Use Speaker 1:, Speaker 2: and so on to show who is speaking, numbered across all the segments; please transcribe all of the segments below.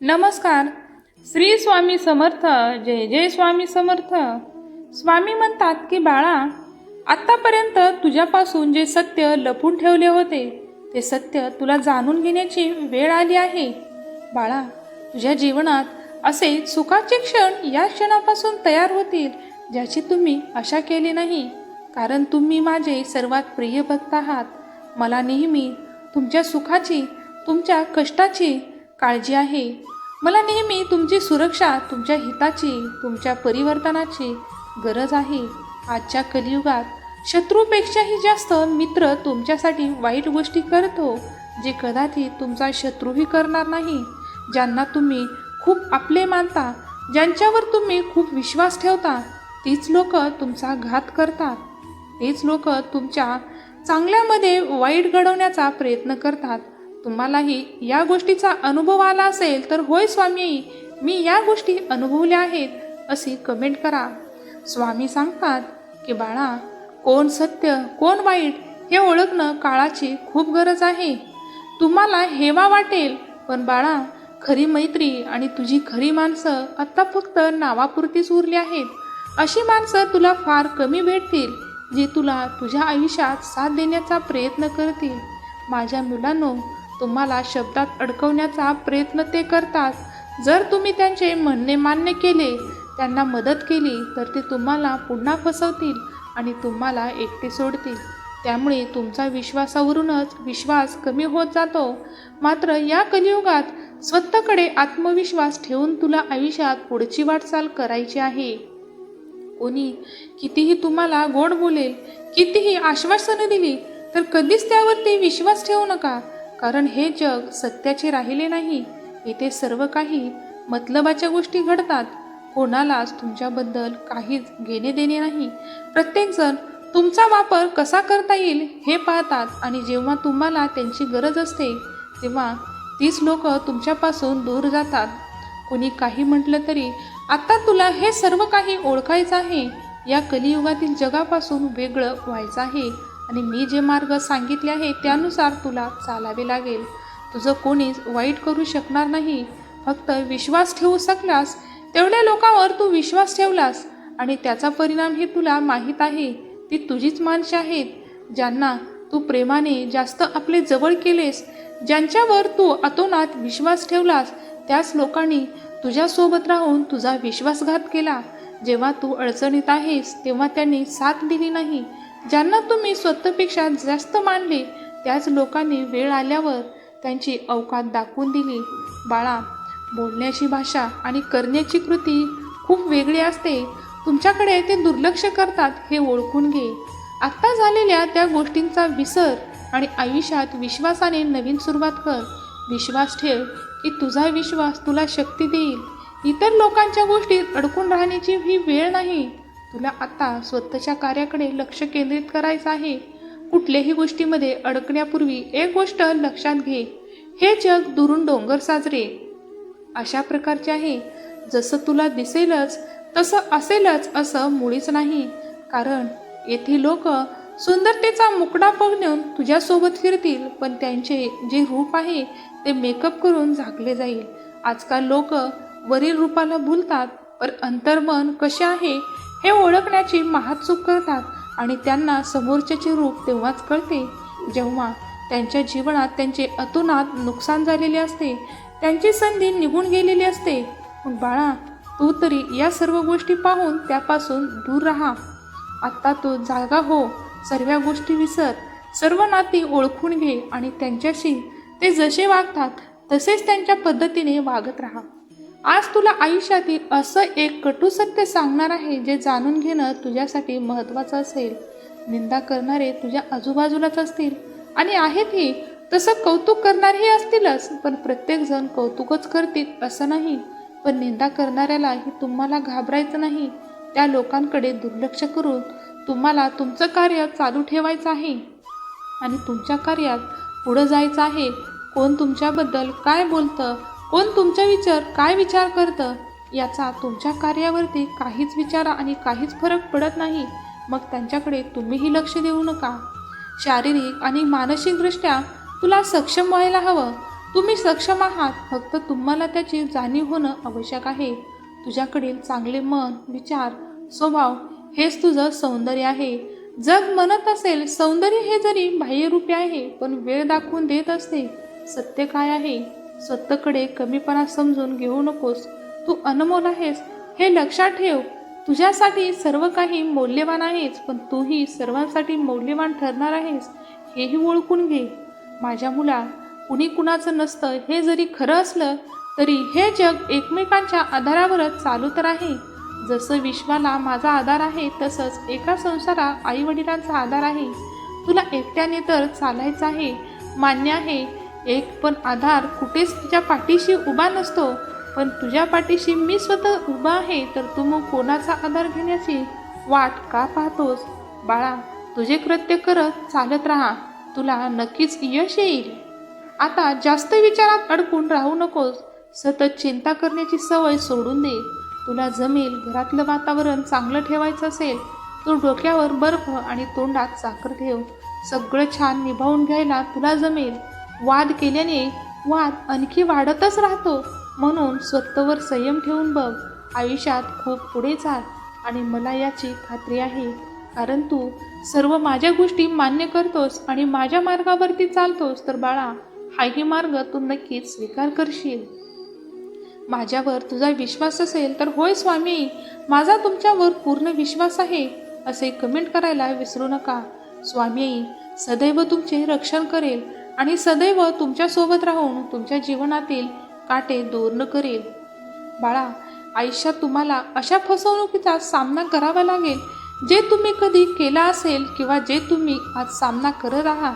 Speaker 1: नमस्कार. श्री स्वामी समर्थ जय जय स्वामी समर्थ. स्वामी म्हणतात की बाळा आत्तापर्यंत तुझ्यापासून जे सत्य लपून ठेवले होते ते सत्य तुला जाणून घेण्याची वेळ आली आहे. बाळा तुझ्या जीवनात असे सुखाचे क्षण या क्षणापासून तयार होतील ज्याची तुम्ही आशा केली नाही. कारण तुम्ही माझे सर्वात प्रिय भक्त आहात. मला नेहमी तुमच्या सुखाची तुमच्या कष्टाची काळजी आहे. मला नेहमी तुमची सुरक्षा तुमच्या हिताची तुमच्या परिवर्तनाची गरज आहे. आजच्या कलियुगात शत्रूपेक्षाही जास्त मित्र तुमच्यासाठी वाईट गोष्टी करतो जे कदाचित तुमचा शत्रूही करणार नाही ज्यांना तुम्ही खूप आपले मानता ज्यांच्यावर तुम्ही खूप विश्वास ठेवता तीच लोक तुमचा घात करतात. तेच लोक तुमच्या चांगल्यामध्ये वाईट घडवण्याचा प्रयत्न करतात. तुम्हालाही या गोष्टीचा अनुभव आला असेल तर होय स्वामी मी या गोष्टी अनुभवल्या आहेत अशी कमेंट करा. स्वामी सांगतात की बाळा कोण सत्य कोण वाईट हे ओळखणं काळाची खूप गरज आहे. तुम्हाला हेवा वाटेल पण बाळा खरी मैत्री आणि तुझी खरी माणसं आत्ता फक्त नावापुरतीच उरली आहेत. अशी माणसं तुला फार कमी भेटतील जी तुला तुझ्या आयुष्यात साथ देण्याचा प्रयत्न करतील. माझ्या मुलांनो तुम्हाला शब्दात अडकवण्याचा प्रयत्न ते करतात. जर तुम्ही त्यांचे म्हणणे मान्य केले त्यांना मदत केली तर ते तुम्हाला पुन्हा फसवतील आणि तुम्हाला एकटे सोडतील. त्यामुळे तुमचा विश्वासावरूनच विश्वास कमी होत जातो. मात्र या कलियुगात स्वतःकडे आत्मविश्वास ठेवून तुला आयुष्यात पुढची वाटचाल करायची आहे. कोणी कितीही तुम्हाला गोड बोलेल कितीही आश्वासनं दिली तर कधीच त्यावरती विश्वास ठेवू नका. कारण हे जग सत्याचे राहिले नाही. येथे सर्व काही मतलबाच्या गोष्टी घडतात. कोणालाच तुमच्याबद्दल काहीच घेणे देणे नाही. प्रत्येकजण तुमचा वापर कसा करता येईल हे पाहतात आणि जेव्हा तुम्हाला त्यांची गरज असते तेव्हा तीच लोक तुमच्यापासून दूर जातात. कोणी काही म्हटलं तरी आता तुला हे सर्व काही ओळखायचं आहे. या कलियुगातील जगापासून वेगळं व्हायचं आहे. आणि मी जे मार्ग सांगितले आहे त्यानुसार तुला चालावे लागेल. तुझं कोणीच वाईट करू शकणार नाही. फक्त विश्वास ठेवू शकलास तेवढ्या लोकांवर तू विश्वास ठेवलास आणि त्याचा परिणाम हे तुला माहीत आहे. ती तुझीच माणसे आहेत ज्यांना तू प्रेमाने जास्त आपले जवळ केलेस ज्यांच्यावर तू अतोनात विश्वास ठेवलास त्याच लोकांनी तुझ्यासोबत राहून तुझा विश्वासघात केला. जेव्हा तू अडचणीत आहेस तेव्हा त्यांनी साथ दिली नाही. ज्यांना तुम्ही स्वतःपेक्षा जास्त मानले त्याच लोकांनी वेळ आल्यावर त्यांची अवकात दाखवून दिली. बाळा बोलण्याची भाषा आणि करण्याची कृती खूप वेगळी असते. तुमच्याकडे ते दुर्लक्ष करतात हे ओळखून घे. आत्ता झालेल्या त्या गोष्टींचा विसर आणि आयुष्यात विश्वासाने नवीन सुरुवात कर. विश्वास ठेव की तुझा विश्वास तुला शक्ती देईल. इतर लोकांच्या गोष्टीत अडकून राहण्याची ही वेळ नाही. तुला आता स्वतःच्या कार्याकडे लक्ष केंद्रित करायचं आहे. कुठल्याही गोष्टीमध्ये अडकण्यापूर्वी एक गोष्ट लक्षात घे. हे जग दुरून डोंगर साजरे. अशा प्रकारचे आहे. जसं तुला दिसेलच तसं असेलच असं मुळीच नाही. कारण येथील लोक सुंदरतेचा मुकडा पगणून तुझ्यासोबत फिरतील पण त्यांचे जे रूप आहे ते मेकअप करून झाकले जाईल. आजकाल लोक वरील रूपाला भुलतात पण अंतर्मन कसे आहे? हे ओळखण्याची महाचूक करतात आणि त्यांना समोरच्याचे रूप तेव्हाच कळते. जेव्हा त्यांच्या जीवनात त्यांचे अतोनात नुकसान झालेले असते त्यांची संधी निघून गेलेली असते. पण बाळा तू तरी या सर्व गोष्टी पाहून त्यापासून दूर राहा. आत्ता तू जागा हो सर्व गोष्टी विसर. सर्व नाती ओळखून घे आणि त्यांच्याशी ते जसे वागतात तसेच त्यांच्या पद्धतीने वागत राहा. आज तुला आयुष्यातील असं एक कटू सत्य सांगणार आहे जे जाणून घेणं तुझ्यासाठी महत्त्वाचं असेल. निंदा करणारे तुझ्या आजूबाजूलाच असतील. आणि आहेतही तसं कौतुक करणारेही असतीलच पण प्रत्येकजण कौतुकच करतील असं नाही. पण निंदा करणाऱ्यालाही तुम्हाला घाबरायचं नाही. त्या लोकांकडे दुर्लक्ष करून तुम्हाला तुमचं कार्य चालू ठेवायचं आहे. आणि तुमच्या कार्यात पुढं जायचं आहे. कोण तुमच्याबद्दल काय बोलतं कोण तुमचा विचार काय विचार करतं? याचा तुमच्या कार्यावरती काहीच विचार आणि काहीच फरक पडत नाही. मग त्यांच्याकडे तुम्हीही लक्ष देऊ नका. शारीरिक आणि मानसिकदृष्ट्या तुला सक्षम व्हायला हवं. तुम्ही सक्षम आहात. फक्त तुम्हाला त्याची जाणीव होणं आवश्यक आहे. तुझ्याकडील चांगले मन विचार स्वभाव हेच तुझं सौंदर्य आहे. जग म्हणत असेल सौंदर्य हे जरी बाह्यरूपी आहे पण वेळ दाखवून देत असते. सत्य काय आहे? स्वतःकडे कमीपणा समजून घेऊ नकोस. तू अनमोल आहेस हे लक्षात ठेव. तुझ्यासाठी सर्व काही मौल्यवान आहेच पण तूही सर्वांसाठी मौल्यवान ठरणार आहेस हेही ओळखून घे. माझ्या मुला कुणी कुणाचं नसतं हे जरी खरं असलं तरी हे जग एकमेकांच्या आधारावरच चालू तर आहे. जसं विश्वाला माझा आधार आहे तसंच एका संसारा आईवडिलांचा आधार आहे. तुला एकट्याने तर चालायचं आहे. मान्य आहे एक पण आधार कुठेच तुझ्या पाठीशी उभा नसतो. पण तुझ्या पाठीशी मी स्वतः उभा आहे तर तू मग कोणाचा आधार घेण्याची वाट का पाहतोस? बाळा तुझे कृत्य करत चालत राहा. तुला नक्कीच यश येईल. आता जास्त विचारात अडकून राहू नकोस. सतत चिंता करण्याची सवय सोडून दे. तुला जमेल घरातलं वातावरण चांगलं ठेवायचं असेल तू डोक्यावर बर्फ आणि तोंडात साखर ठेव. सगळं छान निभावून घ्यायला तुला जमेल. वाद केल्याने वाद आणखी वाढतच राहतो. म्हणून स्वतःवर संयम ठेवून बघ आयुष्यात खूप पुढे चाल आणि मला याची खात्री आहे. कारण तू सर्व माझ्या गोष्टी मान्य करतोस आणि माझ्या मार्गावरती चालतोस तर बाळा हाही मार्ग तू नक्कीच स्वीकार करशील. माझ्यावर तुझा विश्वास असेल तर होय स्वामी माझा तुमच्यावर पूर्ण विश्वास आहे असे कमेंट करायला विसरू नका. स्वामी सदैव तुमचे रक्षण करेल आणि सदैव तुमच्यासोबत राहून तुमच्या जीवनातील काटे दूर न करेल बाळा आयुष्यात तुम्हाला अशा फसवणुकीचा सामना करावा लागेल जे तुम्ही कधी केला असेल किंवा जे तुम्ही आज सामना करत आहात.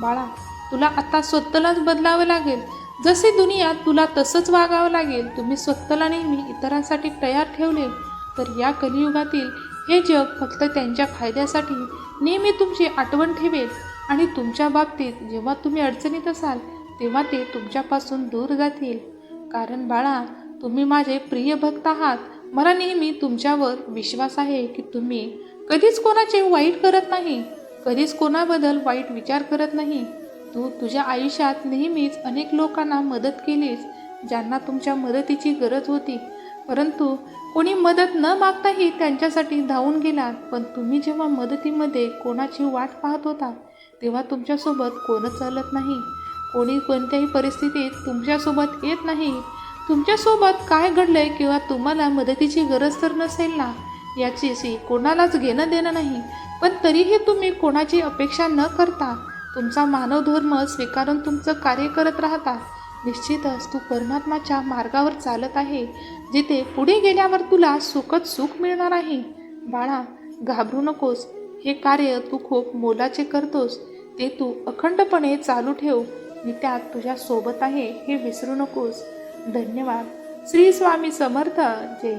Speaker 1: बाळा तुला आता स्वतःलाच बदलावं लागेल. जसे दुनिया तुला तसंच वागावं लागेल. तुम्ही स्वतःला नेहमी इतरांसाठी तयार ठेवले तर या कलियुगातील हे जग फक्त त्यांच्या फायद्यासाठी नेहमी तुमची आठवण ठेवेल. आणि तुमच्या बाबतीत जेव्हा तुम्ही अडचणीत असाल तेव्हा ते तुमच्यापासून दूर जातील. कारण बाळा तुम्ही माझे प्रिय भक्त आहात. मला नेहमी तुमच्यावर विश्वास आहे की तुम्ही कधीच कोणाचे वाईट करत नाही. कधीच कोणाबद्दल वाईट विचार करत नाही. तू तुझ्या आयुष्यात नेहमीच अनेक लोकांना मदत केलीस ज्यांना तुमच्या मदतीची गरज होती. परंतु कोणी मदत न मागताही त्यांच्यासाठी धावून गेलात पण तुम्ही जेव्हा मदतीमध्ये कोणाची वाट पाहत होता तेव्हा तुमच्यासोबत कोणच चालत नाही. कोणी कोणत्याही परिस्थितीत तुमच्यासोबत येत नाही. तुमच्यासोबत काय घडलंय किंवा तुम्हाला मदतीची गरज तर नसेल ना? याचीशी कोणालाच घेणं देणं नाही. पण तरीही तुम्ही कोणाची अपेक्षा न करता तुमचा मानव धर्म स्वीकारून तुमचं कार्य करत राहता. निश्चितच तू परमात्माच्या मार्गावर चालत आहे जिथे पुढे गेल्यावर तुला सुखच सुख मिळणार आहे. बाळा घाबरू नकोस. हे कार्य तू खूप मोलाचे करतोस. ते तू अखंडपणे चालू ठेव. मी त्यात तुझ्या सोबत आहे हे विसरू नकोस. धन्यवाद. श्री स्वामी समर्थ. जय